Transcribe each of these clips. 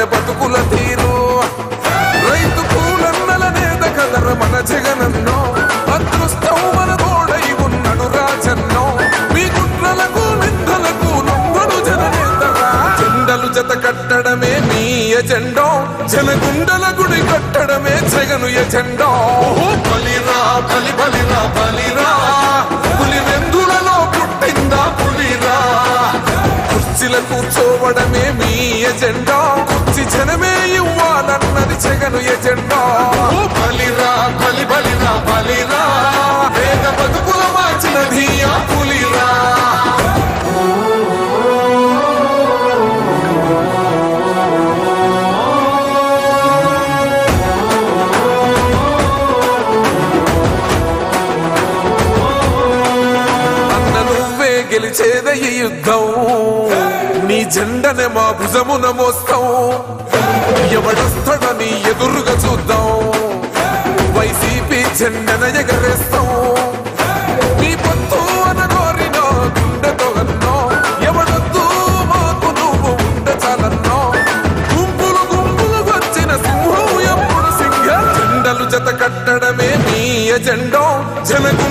పల్లె బతుకుల తీరు. రైతు పూలన్నల నేత కదర మన జగనన్నో. అదృష్టం మన తోడై ఉన్నడు రాజన్నో. మీ గుండ్రలకు నిందలకు నొంగడు జననేతరా జెండలు జత కట్టడమే మీ ఎజెండో. జనగుండల గుడి కట్టడమే జగను ఎజెండో. బలిరా బలి బలిరా బలిరా. పులి వెందులలో పుట్టిందా పులిరా. కుర్చీల కూర్చోవడమే మీ ఎజెండా. జనమే ఇవ్వాలన్నది జగను ఎజెండా. బలిరా బలి బలిరా బలిరా. గెలిచేద ఈ యుద్ధం. నీ జెండనే మా భుజమున మోస్తాం. ఎవడొస్తాడని ఎదురుగా చూద్దాం. వైసీపీ జెండన ఎగరేస్తాం. నీ పొత్తు అనగోరిన గుండెతో అన్నో. ఎవడొద్దు మాకు నువ్వు ఉండ చాలన్నో గుంపులు గుంపులు వచ్చిన సింహం ఎప్పుడు సింహం జెండలు జత కట్టడమే మీ ఎజెండో.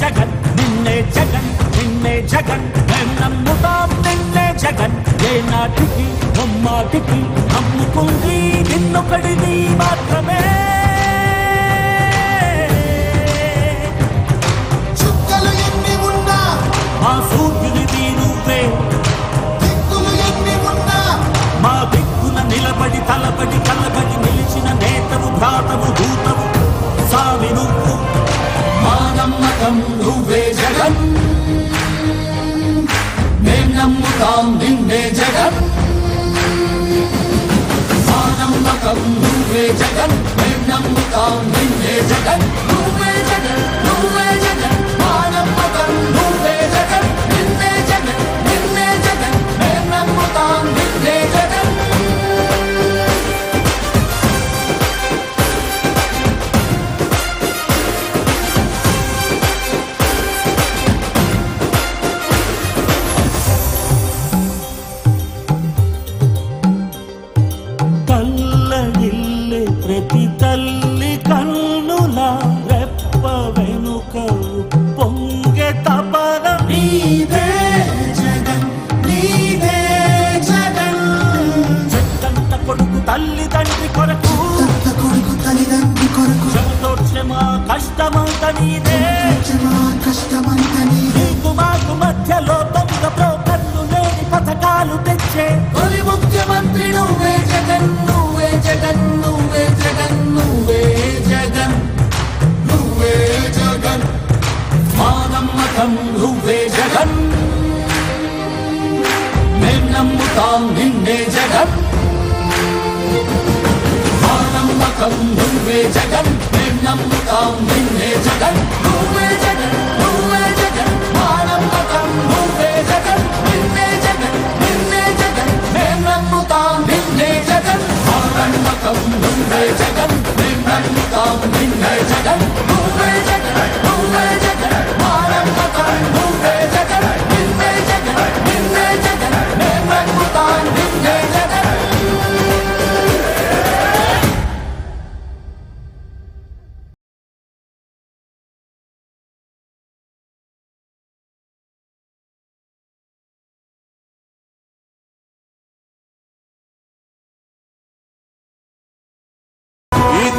జగన్ నిన్నే జగన్ నిన్నే జగన్. మేం నమ్ముతాం నిన్నే జగన్. ఏ నాటికి బొమ్మాటికి నమ్ముకుంది నిన్నొకడిని మాత్రమే. నమ్ముతాం నిన్నే జగన్. మా నమ్మకం నువ్వే జగన్ నిన్నే జగన్. నువ్వే జగన్. తాం నిన్నే జగం. మా మకం నువ్వే జగం. నిన్నం తాం నిన్నే జగం.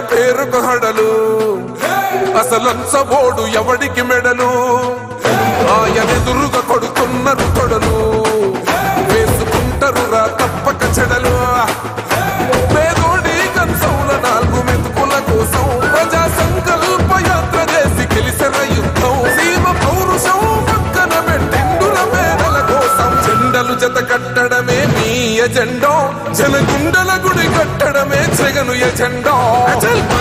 పేరుకు హడలు అసలంచబోడు ఎవడికి మెడలు? ఆయనెదురుగా కొడుతున్నారు కొడలు వేసుకుంటారు రా తప్పక చెడలు. పేదోడి కంచంల నాలుగు మెతుకుల కోసం ప్రజా సంకల్ప యాత్ర చేసి గెలిసిన యుద్ధం. సీమ పౌరుషం పక్కన పెట్టిండుల పేదల కోసం. జెండలు జత కట్టడమే మీ ఎజెండో. జనగుండల కట్టడమే జగను ఎజెండో